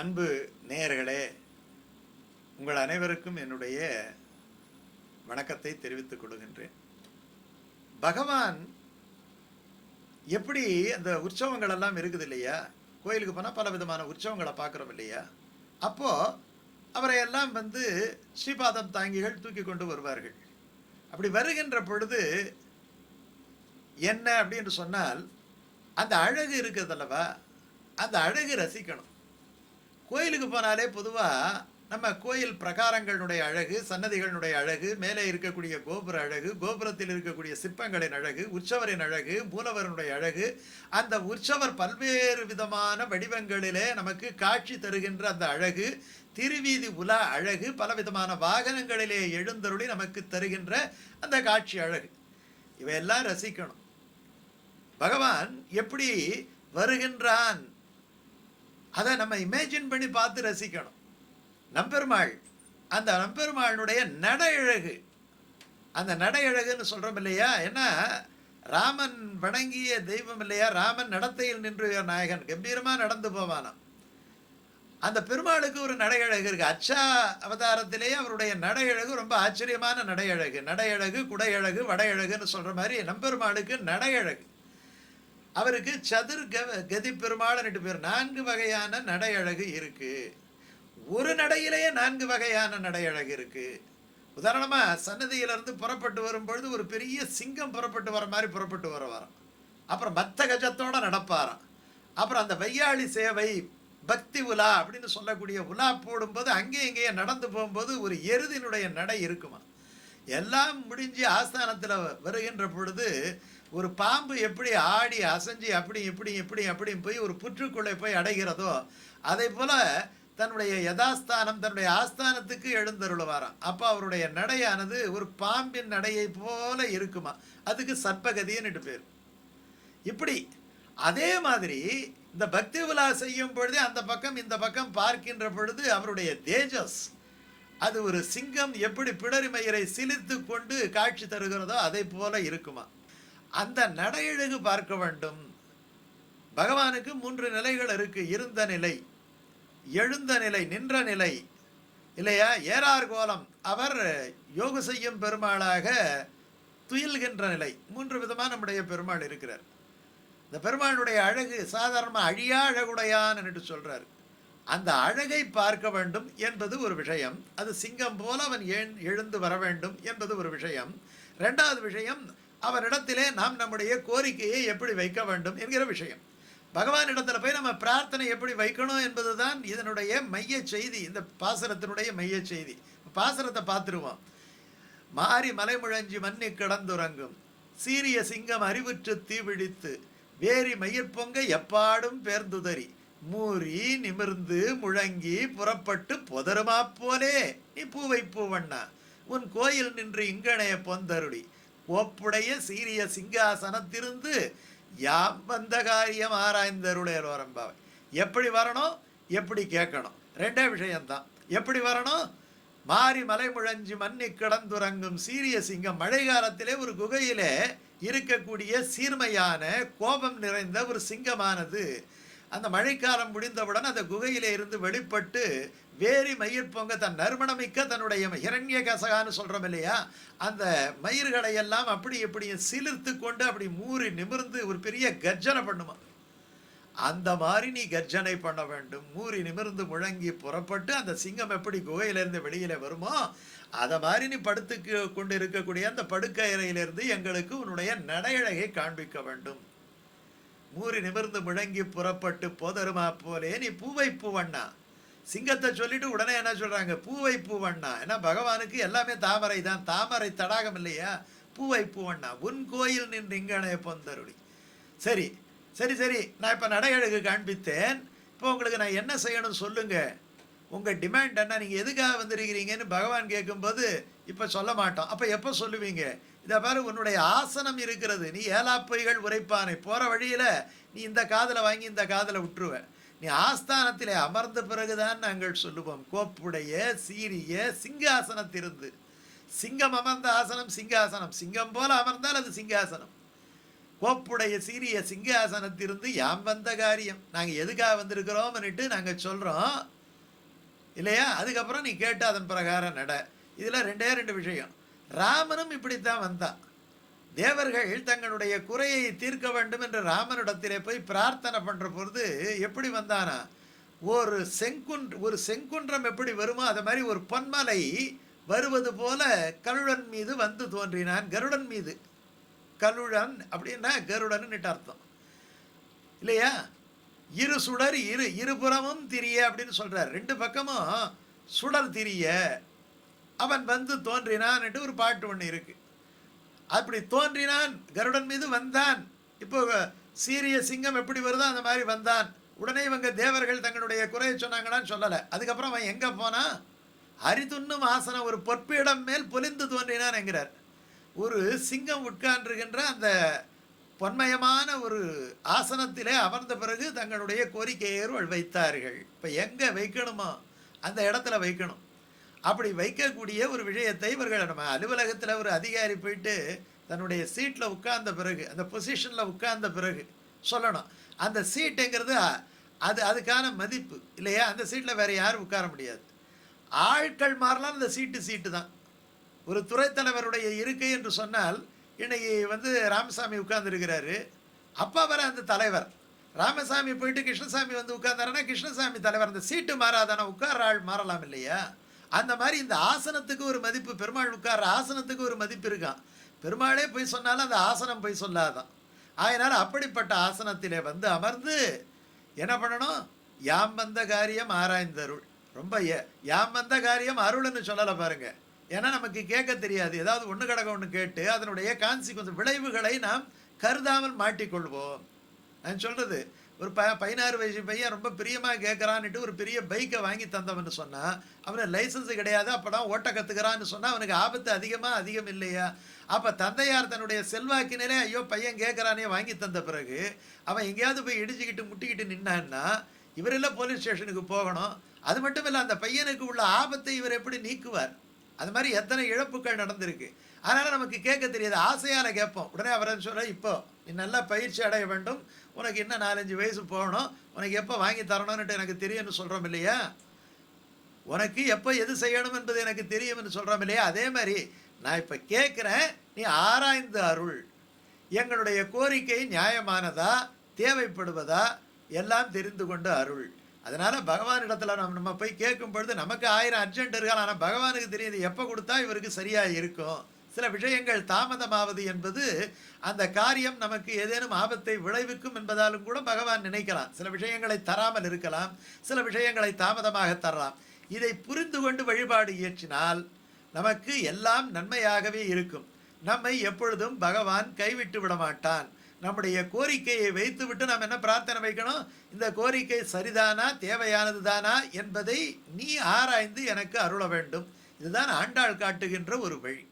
அன்பு நேயர்களே உங்கள் அனைவருக்கும் என்னுடைய வணக்கத்தை தெரிவித்துக் கொள்கின்றேன். பகவான் எப்படி அந்த உற்சவங்கள் எல்லாம் இருக்குது இல்லையா? கோயிலுக்கு போனால் பல விதமான உற்சவங்களை பார்க்குறோம் இல்லையா? அப்போது அவரை எல்லாம் வந்து ஸ்ரீபாதம் தாங்கிகள் தூக்கி கொண்டு வருவார்கள். அப்படி வருகின்ற பொழுது என்ன அப்படின்னு சொன்னால் அந்த அழகு இருக்குது அல்லவா? அந்த அழகு ரசிக்கணும். கோயிலுக்கு போனாலே பொதுவாக நம்ம கோயில் பிரகாரங்களுடைய அழகு சன்னதிகளுடைய அழகு மேலே இருக்கக்கூடிய கோபுர அழகு கோபுரத்தில் இருக்கக்கூடிய சிற்பங்களின் அழகு உற்சவரின் அழகு மூலவரனுடைய அழகு அந்த உற்சவர் பல்வேறு விதமான வடிவங்களிலே நமக்கு காட்சி தருகின்ற அந்த அழகு திருவீதி உலா அழகு பலவிதமான வாகனங்களிலே எழுந்தருளி நமக்கு தருகின்ற அந்த காட்சி அழகு. இவையெல்லாம் ரசிக்கணும். பகவான் எப்படி வருகின்றான்? அதை நம்ம இமேஜின் பண்ணி பார்த்து ரசிக்கணும். நம்பெருமாள் அந்த நம்பெருமாளுடைய நட அழகு அந்த நட அழகுன்னு சொல்கிறோம் இல்லையா? ஏன்னா ராமன் வணங்கிய தெய்வம் இல்லையா? ராமன் நடத்தையில் நின்று நாயகன் கம்பீரமாக நடந்து போவானாம். அந்த பெருமாளுக்கு ஒரு நடையழகு இருக்குது அச்சா அவதாரத்திலேயே அவருடைய நடையழகு ரொம்ப ஆச்சரியமான நடையழகு. நடையழகு குடையழகு வடையழகுன்னு சொல்கிற மாதிரி நம்பெருமாளுக்கு நடையழகு. அவருக்கு சதுர் கதி கதி ரெண்டு பேர். நான்கு வகையான நடையழகு இருக்கு. ஒரு நடையிலேயே நான்கு வகையான நடை அழகு இருக்கு. உதாரணமாக சன்னதியிலிருந்து புறப்பட்டு வரும்பொழுது ஒரு பெரிய சிங்கம் புறப்பட்டு வர மாதிரி புறப்பட்டு வர வரோம் அப்புறம் மத்த கஜத்தோடு நடப்பாராம். அப்புறம் அந்த வையாளி சேவை பக்தி உலா அப்படின்னு சொல்லக்கூடிய உலா போடும்போது அங்கேயும் இங்கேயே நடந்து போகும்போது ஒரு எருதினுடைய நடை இருக்குமா எல்லாம் முடிஞ்சு ஆஸ்தானத்தில் வருகின்ற பொழுது ஒரு பாம்பு எப்படி ஆடி அசைஞ்சு அப்படி இப்படி இப்படி அப்படி போய் ஒரு புற்றுக்குள்ளே போய் அடைகிறதோ அதே போல் தன்னுடைய யதாஸ்தானம் தன்னுடைய ஆஸ்தானத்துக்கு எழுந்தருளுவாராம். அப்போ அவருடைய நடையானது ஒரு பாம்பின் நடையை போல இருக்குமா? அதுக்கு சர்ப்பகதின்னு பேர். இப்படி அதே மாதிரி இந்த பக்தி விழா செய்யும் பொழுதே அந்த பக்கம் இந்த பக்கம் பார்க்கின்ற பொழுது அவருடைய தேஜஸ் அது ஒரு சிங்கம் எப்படி பிடரிமயிரை சிலித்து கொண்டு காட்சி தருகிறதோ அதை போல இருக்குமா? அந்த நடையழகு பார்க்க வேண்டும். பகவானுக்கு மூன்று நிலைகள் இருக்கு. இருந்த நிலை எழுந்த நிலை நின்ற நிலை. இல்லையா? ஏறார் கோலம். அவர் யோக செய்யும் பெருமாளாக துயில்கின்ற நிலை. மூன்று விதமாக நம்முடைய பெருமாள் இருக்கிறார். இந்த பெருமாளுடைய அழகு சாதாரணமாக அழியா அழகுடையான்னு என்று அந்த அழகை பார்க்க வேண்டும் என்பது ஒரு விஷயம். அது சிங்கம் போல அவன் ஏன் எழுந்து வர வேண்டும் என்பது ஒரு விஷயம். ரெண்டாவது விஷயம் அவனிடத்திலே நாம் நம்முடைய கோரிக்கையை எப்படி வைக்க வேண்டும் என்கிற விஷயம். பகவானிடத்தில் போய் நம்ம பிரார்த்தனை எப்படி வைக்கணும் என்பதுதான் இதனுடைய மைய செய்தி இந்த பாசரத்தினுடைய மைய செய்தி. பாசரத்தை பார்த்துருவோம். மாறி மலைமுழஞ்சி மண்ணி கிடந்துறங்கும். சீரிய சிங்கம் அறிவுற்று தீவிழித்து வேரி மயிர்பொங்க எப்பாடும் பேர்ந்துதறி மூறி நிமிர்ந்து முழங்கி புறப்பட்டு புதருமா போலே? நீ பூவை பூவண்ணா உன் கோயில் நின்று இங்கனைய பொந்தருளி. கோப்புடைய சீரிய சிங்காசனத்திருந்து யாம் வந்த காரியம் ஆராய்ந்தருடைய வரம்பாவை எப்படி வரணும்? எப்படி கேட்கணும்? ரெண்டே விஷயம்தான். எப்படி வரணும்? மாறி மலை முழஞ்சி மண்ணி கிடந்துறங்கும் சீரிய சிங்கம் மழை காலத்திலே ஒரு குகையிலே இருக்கக்கூடிய சீர்மையான கோபம் நிறைந்த ஒரு சிங்கமானது. அந்த மழைக்காலம் முடிந்தவுடன் அந்த குகையிலே இருந்து வெளிப்பட்டு வேரி மயிர் பொங்க தன் நறுமணமிக்க தன்னுடைய இரண்ய கசகான்னு சொல்கிறோம் இல்லையா? அந்த மயிர்களை எல்லாம் அப்படி இப்படி சிலிர்த்து கொண்டு அப்படி மூறி நிமிர்ந்து ஒரு பெரிய கர்ஜனை பண்ணுமா? அந்த மாதிரி நீ கர்ஜனை பண்ண வேண்டும். மூறி நிமிர்ந்து முழங்கி புறப்பட்டு அந்த சிங்கம் எப்படி குகையிலேருந்து வெளியில் வருமோ அதை மாதிரி நீ படுத்துக்கு கொண்டு இருக்கக்கூடிய அந்த படுக்கையறையிலிருந்து எங்களுக்கு உன்னுடைய நடையழகை காண்பிக்க வேண்டும். மூறி நிமிர்ந்து முழங்கி புறப்பட்டு போதருமா போலே நீ பூவை பூவண்ணா. சிங்கத்தை சொல்லிட்டு உடனே என்ன சொல்கிறாங்க பூவை பூவண்ணா. ஏன்னா பகவானுக்கு எல்லாமே தாமரை தான். தாமரை தடாகம் இல்லையா? பூவை பூவண்ணா. உன் கோயில் நின்று இங்கனைய பொந்தருளி. சரி சரி சரி. நான் இப்போ நடையழகு காண்பித்தேன். இப்போ உங்களுக்கு நான் என்ன செய்யணும் சொல்லுங்கள் உங்கள் டிமாண்ட் என்ன? நீங்கள் எதுக்காக வந்திருக்கிறீங்கன்னு பகவான் கேட்கும்போது இப்போ சொல்ல மாட்டோம். அப்போ எப்போ சொல்லுவீங்க? இதை பாரு உன்னுடைய ஆசனம் இருக்கிறது. நீ ஏலாப்பொய்கள் உரைப்பானை. போகிற வழியில் நீ இந்த காதில் வாங்கி இந்த காதில் விட்டுருவ நீ ஆஸ்தானத்திலே அமர்ந்த பிறகுதான் நாங்கள் சொல்லுவோம். கோப்புடைய சீரிய சிங்காசனத்திருந்து. சிங்கம் அமர்ந்த ஆசனம் சிங்காசனம். சிங்கம் போல அமர்ந்தால் அது சிங்காசனம். கோப்புடைய சீரிய சிங்காசனத்திலிருந்து யாம் வந்த காரியம். நாங்கள் எதுக்காக வந்திருக்கிறோம்னுட்டு நாங்கள் சொல்கிறோம் இல்லையா? அதுக்கப்புறம் நீ கேட்டு அதன் பிரகாரம் நட. இதில் ரெண்டே ரெண்டு விஷயம். ராமனும் இப்படித்தான் வந்தான். தேவர்கள் தங்களுடைய குறையை தீர்க்க வேண்டும் என்று ராமனிடத்திலே போய் பிரார்த்தனை பண்ணுற பொழுது எப்படி வந்தானா? ஒரு செங்குன் ஒரு செங்குன்றம் எப்படி வருமோ அதை மாதிரி ஒரு பொன்மலை வருவது போல கருடன் மீது வந்து தோன்றினான். கருடன் மீது. கருடன் அப்படின்னா கருடன்னு அர்த்தம். இல்லையா? இரு சுடர் இரு இருபுறமும் திரிய அப்படின்னு சொல்கிறார் ரெண்டு பக்கமும் சுடர் திரிய. அவன் வந்து தோன்றினான்ட்டு ஒரு பாட்டு ஒன்று இருக்கு. அப்படி தோன்றினான் கருடன் மீது வந்தான். இப்போ சீரிய சிங்கம் எப்படி வருதோ அந்த மாதிரி வந்தான். உடனே இவங்க தேவர்கள் தங்களுடைய குறையை சொன்னாங்களான்னு சொல்லலை. அதுக்கப்புறம் அவன் எங்கே போனான் அரிதுண்ணும் ஆசனம் ஒரு பொற்பிடம் மேல் பொலிந்து தோன்றினான் என்கிறார். ஒரு சிங்கம் உட்கார்ந்துருக்கின்ற அந்த பொன்மயமான ஒரு ஆசனத்திலே அமர்ந்த பிறகு தங்களுடைய கோரிக்கையர்கள் வைத்தார்கள். இப்போ எங்கே வைக்கணுமோ? அந்த இடத்துல வைக்கணும். அப்படி வைக்கக்கூடிய ஒரு விஷயத்தை இவர்கள் நம்ம அலுவலகத்தில் ஒரு அதிகாரி போயிட்டு தன்னுடைய சீட்டில் உட்கார்ந்த பிறகு அந்த பொசிஷனில் உட்கார்ந்த பிறகு சொல்லணும். அந்த சீட்டுங்கிறது அது அதுக்கான மதிப்பு இல்லையா? அந்த சீட்டில் வேறு யாரும் உட்கார முடியாது. ஆட்கள் மாறலாம் அந்த சீட்டு சீட்டு தான். ஒரு துறைத்தலைவருடைய இருக்கை என்று சொன்னால் இன்னைக்கு வந்து ராமசாமி உட்கார்ந்துருக்கிறாரு. அப்பா வர அந்த தலைவர். ராமசாமி போயிட்டு கிருஷ்ணசாமி வந்து உட்கார்ந்தாருன்னா கிருஷ்ணசாமி தலைவர். அந்த சீட்டு மாறாதானா? உட்கார ஆள் மாறலாம் இல்லையா? அந்த மாதிரி இந்த ஆசனத்துக்கு ஒரு மதிப்பு பெருமாள் உட்கார்ற ஆசனத்துக்கு ஒரு மதிப்பு இருக்கான் பெருமாளே போய் சொன்னாலும் அந்த ஆசனம் போய் சொல்லாதான். அதனால் அப்படிப்பட்ட ஆசனத்திலே வந்து அமர்ந்து என்ன பண்ணணும்? யாம் வந்த காரியம் ஆராய்ந்தருள். ரொம்ப ஏ- யாம் வந்த காரியம் அருள்னு சொல்லலை பாருங்க. ஏன்னா நமக்கு கேட்க தெரியாது. ஏதாவது ஒன்று கடகம் ஒன்று கேட்டு அதனுடைய கான்சிக்வன்ஸ் விளைவுகளை நாம் கருதாமல் மாட்டிக்கொள்வோம். நான் சொல்கிறது ஒரு ப பதினாறு வயசு பையன் ரொம்ப பிரியமாக கேட்குறான்னுட்டு ஒரு பெரிய பைக்கை வாங்கி தந்தவன்னு சொன்னால் அவனுக்கு லைசன்ஸ் கிடையாது அப்போ ஓட்ட கற்றுக்கிறான்னு சொன்னால் அவனுக்கு ஆபத்து அதிகமாக அதிகம் இல்லையா? அப்போ தந்தையார் தன்னுடைய செல்வாக்கினரே ஐயோ பையன் கேட்குறானே வாங்கி தந்த பிறகு அவன் எங்கேயாவது போய் இடிச்சுக்கிட்டு முட்டிக்கிட்டு நின்னான்னா இவரெல்லாம் போலீஸ் ஸ்டேஷனுக்கு போகணும். அது மட்டும் இல்லை அந்த பையனுக்கு உள்ள ஆபத்தை இவர் எப்படி நீக்குவார்? அது மாதிரி எத்தனை இழப்புகள் நடந்திருக்கு. அதனால் நமக்கு கேட்க தெரியாது. ஆசையால் கேட்போம். உடனே அவரை சொல்ல இப்போ நீ நல்லா பயிற்சி அடைய வேண்டும். உனக்கு இன்னும் நாலஞ்சு வயசு போகணும். உனக்கு எப்போ வாங்கி தரணும்னுட்டு எனக்கு தெரியும்னு சொல்கிறோம் இல்லையா? உனக்கு எப்போ எது செய்யணும் என்பது எனக்கு தெரியும்னு சொல்கிறோம் இல்லையா? அதே மாதிரி நான் இப்போ கேட்குறேன் நீ ஆராய்ந்து அருள். எங்களுடைய கோரிக்கை நியாயமானதா தேவைப்படுவதா எல்லாம் தெரிந்து கொண்டு அருள். அதனால் பகவானிடத்தில் நம்ம நம்ம போய் கேட்கும் பொழுது நமக்கு ஆயிரம் அர்ஜென்ட் இருக்கலாம். ஆனால் பகவானுக்கு தெரியுது எப்போ கொடுத்தா இவருக்கு சரியாக இருக்கும். சில விஷயங்கள் தாமதமாவது என்பது அந்த காரியம் நமக்கு ஏதேனும் ஆபத்தை விளைவிக்கும் என்பதாலும் கூட பகவான் நினைக்கலாம். சில விஷயங்களை தராமல் இருக்கலாம். சில விஷயங்களை தாமதமாக தரலாம். இதை புரிந்து கொண்டு வழிபாடு இயற்றினால் நமக்கு எல்லாம் நன்மையாகவே இருக்கும். நம்மை எப்பொழுதும் பகவான் கைவிட்டு விடமாட்டான் நம்முடைய கோரிக்கையை வைத்துவிட்டு நாம் என்ன பிரார்த்தனை வைக்கணும்? இந்த கோரிக்கை சரிதானா? தேவையானது தானா என்பதை நீ ஆராய்ந்து எனக்கு அருள வேண்டும். இதுதான் ஆண்டாள் காட்டுகின்ற ஒரு வழி.